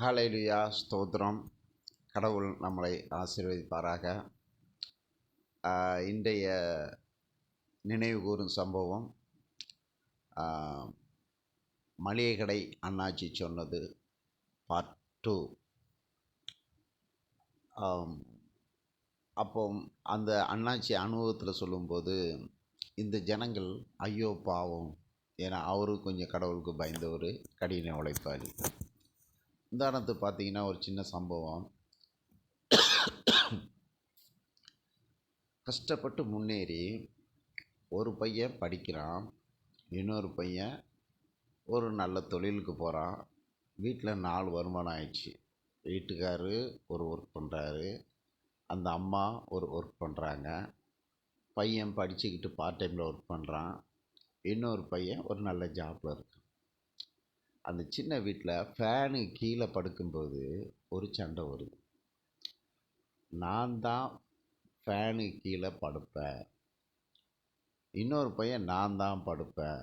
ஹalleluya ஸ்தோத்திரம். கடவுள் நம்மளை ஆசீர்வதிப்பாராக. இன்றைய நினைவுகூறும் சம்பவம் மளிகை கடை அண்ணாச்சி சொன்னது பார்ட் டூ அப்போ அந்த அண்ணாச்சி அனுபவத்தில் சொல்லும்போது இந்த ஜனங்கள் ஐயோ பாவம் ஏன்னா அவரும் கொஞ்சம் கடவுளுக்கு பயந்தவர் கடின உழைப்பாளி. உதாரணத்துக்கு பார்த்தீங்கன்னா ஒரு சின்ன சம்பவம். கஷ்டப்பட்டு முன்னேறி ஒரு பையன் படிக்கிறான். இன்னொரு பையன் ஒரு நல்ல தொழிலுக்கு போகிறான் வீட்டில் நாலு வருமானம் ஆயிடுச்சு. வீட்டுக்காரு ஒரு ஒர்க் பண்ணுறாரு அந்த அம்மா ஒரு ஒர்க் பண்ணுறாங்க பையன் படிச்சுக்கிட்டு பார்ட் டைமில் ஒர்க் பண்ணுறான் இன்னொரு பையன் ஒரு நல்ல ஜாப்பில் இருக்கான். அந்த சின்ன வீட்டில் ஃபேனு கீழே படுக்கும்போது ஒரு சண்டை வருது. நான் தான் ஃபேனு கீழே படுப்பேன். இன்னொரு பையன் நான் தான் படுப்பேன்.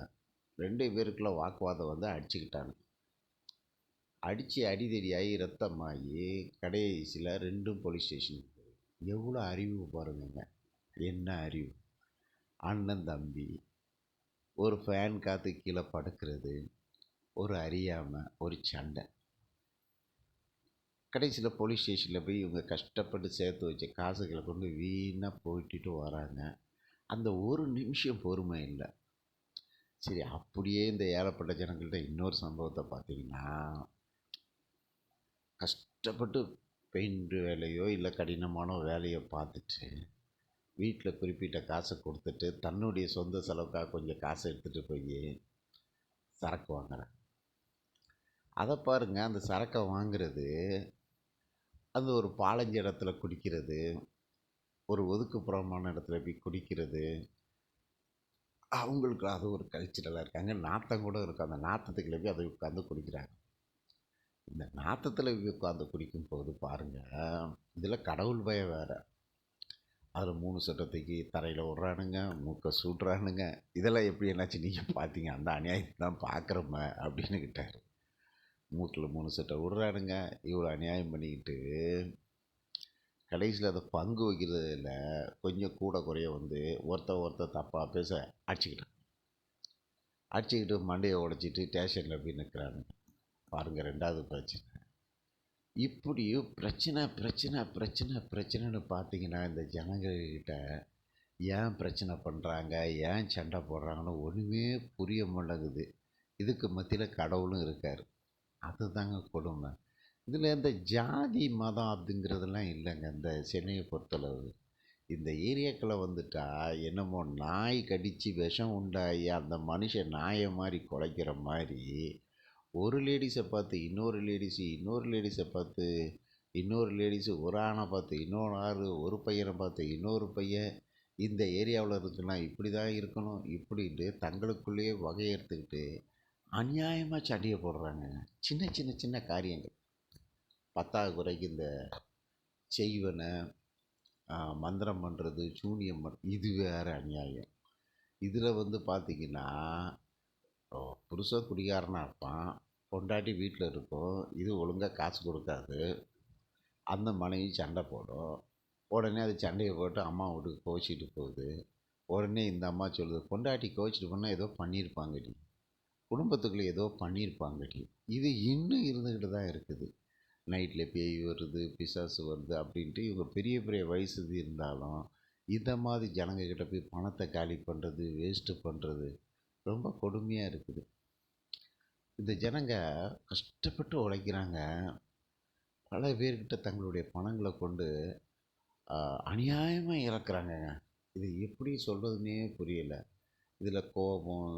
ரெண்டு பேருக்குள்ள வாக்குவாதம் வந்து அடிச்சுக்கிட்டாங்க. அடித்து அடிதடியாகி ரத்தமாகி கடைசியில் ரெண்டும் போலீஸ் ஸ்டேஷன் எவ்வளோ அறிவு பாருங்கங்க என்ன அறிவு? அண்ணன் தம்பி ஒரு ஃபேன் காற்று கீழே படுக்கிறது. ஒரு அறியாமல் ஒரு சண்டை. கடைசியில் போலீஸ் ஸ்டேஷனில் போய் இவங்க கஷ்டப்பட்டு சேர்த்து வச்ச காசுகளை கொண்டு வீணாக போயிட்டு வராங்க. அந்த ஒரு நிமிஷம் பொறுமை இல்லை. சரி அப்படியே இந்த ஏழப்பட்ட ஜனங்கள்கிட்ட இன்னொரு சம்பவத்தை பார்த்தீங்கன்னா கஷ்டப்பட்டு பெயிண்ட் வேலையோ இல்லை கடினமான வேலையோ பார்த்துட்டு வீட்டில் குறிப்பிட்ட காசை கொடுத்துட்டு தன்னுடைய சொந்த செலவுக்காக கொஞ்சம் காசை எடுத்துகிட்டு போய் சரக்கு வாங்குறேன் அதை பாருங்கள் அந்த சரக்கை வாங்குறது அது ஒரு பாலஞ்ச இடத்துல குடிக்கிறது ஒரு ஒதுக்குப்புறமான இடத்துல போய் குடிக்கிறது அவங்களுக்கு அது ஒரு கல்ச்சரலாக இருக்காங்க நாத்தம் கூட இருக்கும். அந்த நாத்தத்துக்குள்ள போய் அதை உட்காந்து குடிக்கிறாங்க. இந்த நாத்தத்தில் போய் உட்காந்து குடிக்கும்போது பாருங்கள் இதில் கடவுள் பயம் வேறு. அதில் மூணு சட்டத்துக்கு தரையில் விட்றானுங்க மூக்கை சுடுறானுங்க. இதெல்லாம் எப்படி என்னாச்சு? நீங்கள் பார்த்தீங்க அந்த அநியாயத்தை தான் பார்க்குறோம அப்படின்னு கிட்டார். மூட்டில் மூணு சட்டை விட்றானுங்க. இவ்வளோ அநியாயம் பண்ணிக்கிட்டு கடைசியில் அதை பங்கு வைக்கிறதுல கொஞ்சம் கூட குறைய வந்து ஒருத்தர் ஒருத்தர் தப்பாக பேச அடிச்சுக்கிட்டான். அடிச்சுக்கிட்டு மண்டையை உடச்சிட்டு ஸ்டேஷனில் போய் நிற்கிறானுங்க பாருங்கள் ரெண்டாவது பிரச்சனை. இப்படி பிரச்சனை பிரச்சனை பிரச்சனை பிரச்சனைன்னு பார்த்தீங்கன்னா இந்த ஜனங்கள்கிட்ட ஏன் பிரச்சனை பண்ணுறாங்க ஏன் சண்டை போடுறாங்கன்னு ஒன்றுமே புரிய மாட்டேங்குது. இதுக்கு மத்தியில் கடவுளும் இருக்கார். அதுதாங்க கொடுமை. இதில் இந்த ஜாதி மதம் அப்படிங்கிறதெல்லாம் இல்லைங்க. இந்த சென்னையை பொறுத்தளவு. இந்த ஏரியாக்களை வந்துட்டா என்னமோ நாய் கடித்து விஷம் உண்டாகி அந்த மனுஷன் நாயை மாதிரி குலைக்கிற மாதிரி ஒரு லேடிஸை பார்த்து இன்னொரு லேடிஸு இன்னொரு லேடிஸை பார்த்து இன்னொரு லேடிஸு ஒரு ஆணை பார்த்து இன்னொரு ஆறு ஒரு பையனை பார்த்து இன்னொரு பையன். இந்த ஏரியாவில் இருக்குன்னா இப்படி தான் இருக்கணும். இப்படின்ட்டு தங்களுக்குள்ளேயே வகையை எடுத்துக்கிட்டு அநியாயமாக சண்டையை போடுறாங்க. சின்ன சின்ன சின்ன காரியங்கள். பத்தாவது குறைக்கு இந்த செய்வனை மந்திரம் பண்ணுறது சூனியம் பண்ணுறது இது வேறு அநியாயம். இதில் வந்து பார்த்திங்கன்னா புருஷன் குடிகாரனாக இருப்பான் பொண்டாட்டி வீட்டில் இருக்கும் இது ஒழுங்காக காசு கொடுக்காது அந்த மனைவி சண்டை போடும். உடனே அது சண்டையை போட்டு அம்மா வீட்டுக்கு கோச்சிட்டு போகுது. உடனே இந்த அம்மா சொல்லுது பொண்டாட்டி கோச்சிட்டு போனால் ஏதோ பண்ணியிருப்பாங்கடி. குடும்பத்துக்குள்ளே ஏதோ பண்ணியிருப்பாங்க. இது இன்னும் இருந்துக்கிட்டு தான் இருக்குது. நைட்டில் பேய் வருது பிசாசு வருது அப்படின்ட்டு இவங்க பெரிய பெரிய வயசு இருந்தாலும் இந்த மாதிரி ஜனங்கக்கிட்ட போய் பணத்தை காலி பண்ணுறது வேஸ்ட்டு பண்ணுறது ரொம்ப கொடுமையாக இருக்குது. இந்த ஜனங்க கஷ்டப்பட்டு உழைக்கிறாங்க. பல பேர்கிட்ட தங்களுடைய பணங்களை கொண்டு அநியாயமாக இறக்குறாங்கங்க. இது எப்படி சொல்கிறதுனே புரியலை. இதில் கோபம்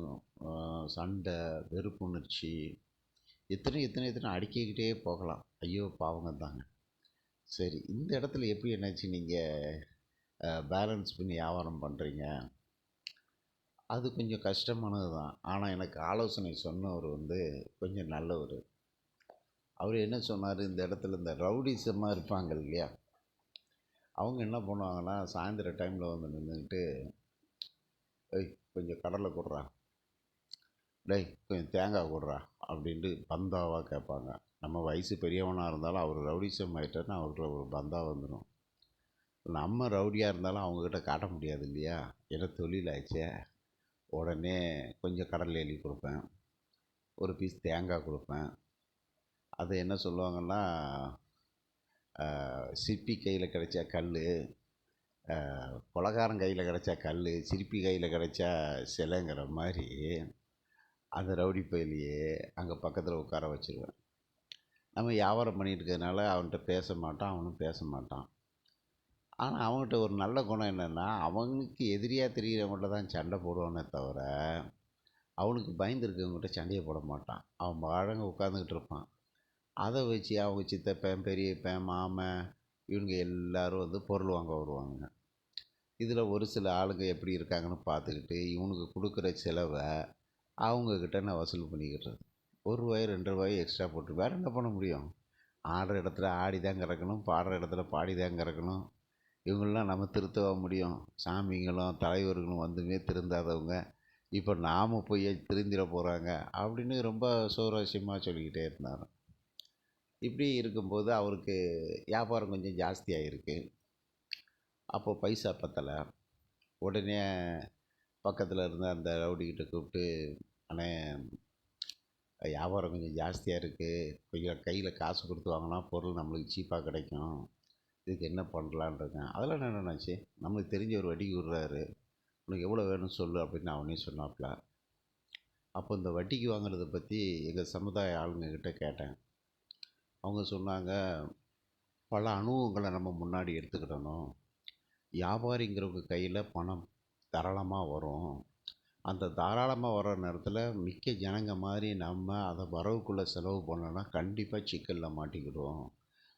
சண்டை வெறுப்புணர்ச்சி எத்தனை எத்தனை எத்தனை அடுக்கிக்கிட்டே போகலாம். ஐயோ பாவங்க தாங்க. சரி இந்த இடத்துல எப்படி என்னாச்சு? நீங்கள் பேலன்ஸ் பண்ணி வியாபாரம் பண்ணுறீங்க அது கொஞ்சம் கஷ்டமானது தான் ஆனால் எனக்கு ஆலோசனை சொன்னவர் வந்து கொஞ்சம் நல்லவர். அவர் என்ன சொன்னார்? இந்த இடத்துல இந்த ரவுடிசமாக இருப்பாங்க இல்லையா? அவங்க என்ன பண்ணுவாங்கன்னா சாயந்தர டைமில் வந்து நின்றுக்கிட்டு கொஞ்சம் கடலை கொடுறா. டேய் கொஞ்சம் தேங்காய் கொடுறா அப்படின்ட்டு பந்தாவாக கேட்பாங்க. நம்ம வயசு பெரியவனாக இருந்தாலும் அவர் ரவுடிசம் ஆகிட்டாருன்னா அவர்கிட்ட ஒரு பந்தா வந்துடும் நம்ம ரவுடியாக இருந்தாலும் அவங்கக்கிட்ட காட்ட முடியாது இல்லையா? ஏன்னா தொழில் ஆயிடுச்சே உடனே கொஞ்சம் கடல் எழுதி கொடுப்பேன். ஒரு பீஸ் தேங்காய் கொடுப்பேன். அது என்ன சொல்லுவாங்கன்னா சிப்பி கையில் கிடைச்ச கல் கொலகாரன் கையில் கிடைச்சா கல் சிரிப்பி கையில் கிடைச்சா சிலைங்கிற மாதிரி அந்த ரவுடி பயிலையே அங்கே பக்கத்தில் உட்கார வச்சுருவேன். நம்ம வியாபாரம் பண்ணிகிட்டு இருக்கிறதுனால அவன்கிட்ட பேச மாட்டான் அவனும் பேச மாட்டான். ஆனால் அவன்கிட்ட ஒரு நல்ல குணம் என்னென்னா அவனுக்கு எதிரியாக தெரிகிறவங்கள்ட்ட தான் சண்டை போடுவானே தவிர அவனுக்கு பயந்துருக்கவங்ககிட்ட சண்டையை போட மாட்டான். அவன் வாழங்க உட்காந்துக்கிட்டு இருப்பான். அதை வச்சு அவங்க சித்தப்பன் பெரியப்பன் மாமன் இவங்க எல்லோரும் வந்து பொருள் வாங்க வருவாங்க இதில் ஒரு சில ஆளுங்க எப்படி இருக்காங்கன்னு பார்த்துக்கிட்டு இவனுக்கு கொடுக்குற செலவை அவங்கக்கிட்ட நான் வசூல் பண்ணிக்கிட்டுறது ஒரு ரூபாய் ரெண்டு ரூபாய் எக்ஸ்ட்ரா போட்டு வேறு என்ன பண்ண முடியும்? ஆடுற இடத்துல ஆடி தான் கறக்கணும் பாடுற இடத்துல பாடி தான் கறக்கணும் இவங்களாம் நம்ம திருத்தவா முடியும். சாமிங்களும் தலைவர்களும் வந்துமே திருந்தாதவங்க. இப்போ நாம் போய் திருந்திட போகிறாங்க அப்படின்னு ரொம்ப சுவாரஸ்யமாக சொல்லிக்கிட்டே இருந்தார். இப்படி இருக்கும்போது அவருக்கு வியாபாரம் கொஞ்சம் ஜாஸ்தியாக இருக்குது அப்போ பைசா பத்தலை. உடனே பக்கத்தில் இருந்த அந்த ரவுடிக்கிட்ட கூப்பிட்டு அண்ணே வியாபாரம் கொஞ்சம் ஜாஸ்தியாக இருக்குது கொஞ்சம் கையில் காசு கொடுத்து வாங்கினா பொருள் நம்மளுக்கு சீப்பாக கிடைக்கும். இதுக்கு என்ன பண்ணலான்னு இருக்கேன். அதெல்லாம் நினச்சி நம்மளுக்கு தெரிஞ்ச ஒரு வட்டிக்கு விடுறாரு உனக்கு எவ்வளோ வேணும்னு சொல்லு அப்படின்னு அவனே சொன்னாப்புல அப்போ இந்த வட்டிக்கு வாங்குறத பற்றி எங்கள் சமுதாய ஆளுங்கக்கிட்ட கேட்டேன். அவங்க சொன்னாங்க பல அனுபவங்களை நம்ம முன்னாடி எடுத்துக்கிடணும். வியாபாரிங்கிறவங்க கையில் பணம் தாராளமாக வரும். அந்த தாராளமாக வர்ற நேரத்தில் மிக்க ஜனங்க மாதிரி நம்ம அதை வரவுக்குள்ளே செலவு பண்ணோன்னா கண்டிப்பாக சிக்கலில் மாட்டிக்கிடுவோம்.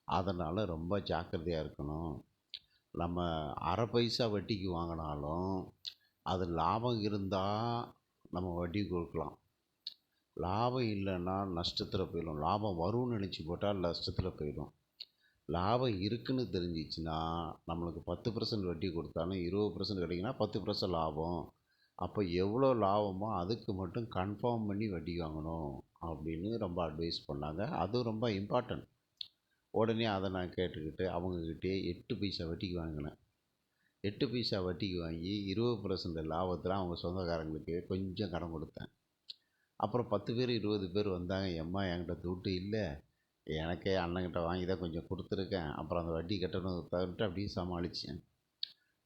அதனால் ரொம்ப ஜாக்கிரதையாக இருக்கணும். நம்ம அரை பைசா வட்டிக்கு வாங்கினாலும் அது லாபம் இருந்தால் நம்ம வட்டி கொடுக்கலாம். லாபம் இல்லைன்னா நஷ்டத்தில் போயிடும். லாபம் வரும்னு நினச்சி போட்டால் நஷ்டத்தில் போயிடும். லாபம் இருக்குன்னு தெரிஞ்சிச்சுன்னா நம்மளுக்கு பத்து பர்சன்ட் வட்டி கொடுத்தாலும் இருபது பர்சன்ட் கிடைக்குன்னா பத்து பர்சன்ட் லாபம். அப்போ எவ்வளோ லாபமோ அதுக்கு மட்டும் கன்ஃபார்ம் பண்ணி வட்டி வாங்கணும் அப்படின்னு ரொம்ப அட்வைஸ் பண்ணாங்க. அதுவும் ரொம்ப இம்பார்ட்டன்ட் உடனே அதை நான் கேட்டுக்கிட்டு அவங்கக்கிட்டே எட்டு பைசா வட்டிக்கு வாங்கினேன். எட்டு பைசா வட்டிக்கு வாங்கி இருபது பர்சன்ட் லாபத்தில் அவங்க சொந்தக்காரங்களுக்கு கொஞ்சம் கடன் கொடுத்தேன். அப்புறம் பத்து பேர் இருபது பேர் வந்தாங்க. எம்மா என்கிட்ட துட்டு இல்லை. எனக்கே அண்ணங்கிட்ட வாங்கி தான் கொஞ்சம் கொடுத்துருக்கேன். அப்புறம் அந்த வட்டி கட்டணும் தவிர்த்து அப்படியே சமாளித்தேன்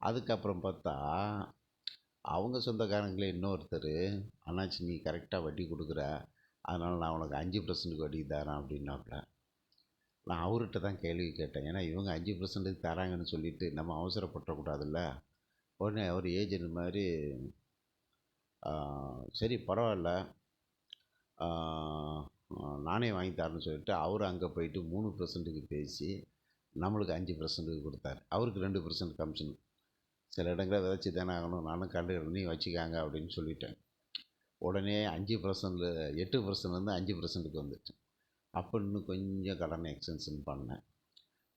அதுக்கப்புறம் பார்த்தா அவங்க சொந்தக்காரங்களே இன்னொருத்தர் அண்ணாச்சி நீ கரெக்டாக வட்டி கொடுக்குற. அதனால் நான் உனக்கு அஞ்சு பர்சன்ட்டுக்கு வட்டி தரேன் அப்படின்னாப்புல நான் அவர்கிட்ட தான் கேள்வி கேட்டேன். ஏன்னா இவங்க அஞ்சு பர்சன்ட்டுக்கு தராங்கன்னு சொல்லிட்டு நம்ம அவசரப்பட்டக்கூடாதுல்ல உடனே அவர் ஏஜென்ட் மாதிரி சரி பரவாயில்ல. நானே வாங்கி தரேன்னு சொல்லிட்டு அவர் அங்கே போயிட்டு மூணு பர்சன்ட்டுக்கு பேசி நம்மளுக்கு அஞ்சு பர்சன்ட்டுக்கு கொடுத்தாரு. அவருக்கு ரெண்டு பர்சன்ட் கமிஷன் சில இடங்களில் விதைச்சி தானே ஆகணும். நானும் கண்டு நீ வச்சுக்காங்க அப்படின்னு சொல்லிட்டேன். உடனே அஞ்சு பர்சன்டில் எட்டு பர்சன்ட்லேருந்து அஞ்சு பர்சன்ட்டுக்கு வந்துட்டேன் அப்போ இன்னும் கொஞ்சம் கடனை எக்ஸ்டென்ஷன் பண்ணேன்.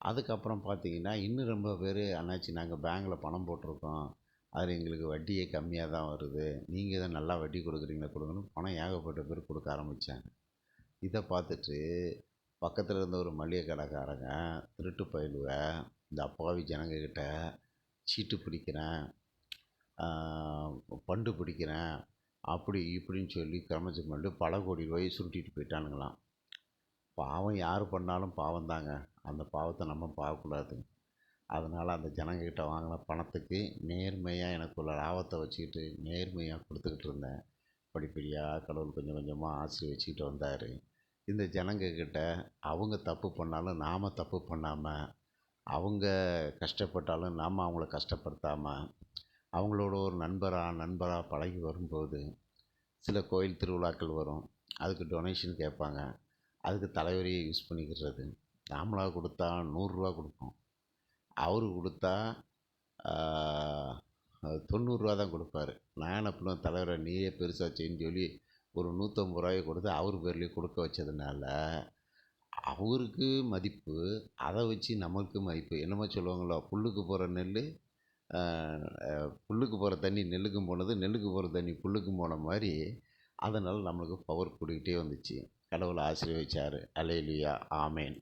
அதுக்கப்புறம் பார்த்தீங்கன்னா இன்னும் ரொம்ப பேர் அண்ணாச்சி நாங்கள் பேங்கில் பணம் போட்டிருக்கோம். அதில் எங்களுக்கு வட்டியே கம்மியாக தான் வருது. நீங்கள் தான் நல்லா வட்டி கொடுக்குறீங்களா கொடுக்கணும் பணம் ஏகப்பட்ட பேர் கொடுக்க ஆரம்பித்தாங்க இதை பார்த்துட்டு பக்கத்தில் இருந்த ஒரு மளிகை கடைக்காரங்க திருட்டு பயிலுவ இந்த அப்பாவி ஜனங்கக்கிட்ட சீட்டு பிடிக்கிறேன் பண்டு பிடிக்கிறேன் அப்படி இப்படின்னு சொல்லி கிரமச்சு பண்ணிட்டு பல கோடி ரூபாயை சுருட்டிட்டு போயிட்டானுங்களாம். பாவம் யார் பண்ணாலும் பாவம் தாங்க. அந்த பாவத்தை நம்ம பார்க்கக்கூடாது. அதனால் அந்த ஜனங்கக்கிட்ட வாங்கின பணத்துக்கு நேர்மையாக எனக்குள்ள லாபத்தை வச்சுக்கிட்டு நேர்மையாக கொடுத்துக்கிட்டு இருந்தேன். படிப்படியாக கடவுள் கொஞ்சம் கொஞ்சமாக ஆசீர்வச்சிக்கிட்டு வந்தார். இந்த ஜனங்கக்கிட்ட அவங்க தப்பு பண்ணாலும் நாம் தப்பு பண்ணாமல் அவங்க கஷ்டப்பட்டாலும் நாம் அவங்கள கஷ்டப்படுத்தாமல் அவங்களோட ஒரு நண்பராக நண்பராக பழகி வரும்போது சில கோயில் திருவிழாக்கள் வரும். அதுக்கு டொனேஷன் கேட்பாங்க. அதுக்கு தலைவரையே யூஸ் பண்ணிக்கிறது. நாமளாக கொடுத்தா நூறுரூவா கொடுப்போம். அவர் கொடுத்தா தொண்ணூறுரூவா தான் கொடுப்பாரு. நான் என்ன பண்ணுவேன்? தலைவரை நீயே பெருசாச்சேன்னு சொல்லி ஒரு நூற்றம்பது ரூபாயை கொடுத்து அவர் பேர்லேயே கொடுக்க வச்சதுனால அவருக்கு மதிப்பு அதை வச்சு நமக்கு மதிப்பு. என்னமோ சொல்லுவாங்களோ புல்லுக்கு போகிற நெல் புல்லுக்கு போகிற தண்ணி நெல்லுக்கும் போனது நெல்லுக்கு போகிற தண்ணி புல்லுக்கும் போன மாதிரி அதனால் நம்மளுக்கு பவர் கூடிக்கிட்டே வந்துச்சு. கடவுள் ஆசீர்வதிச்சார். அல்லேலூயா ஆமேன்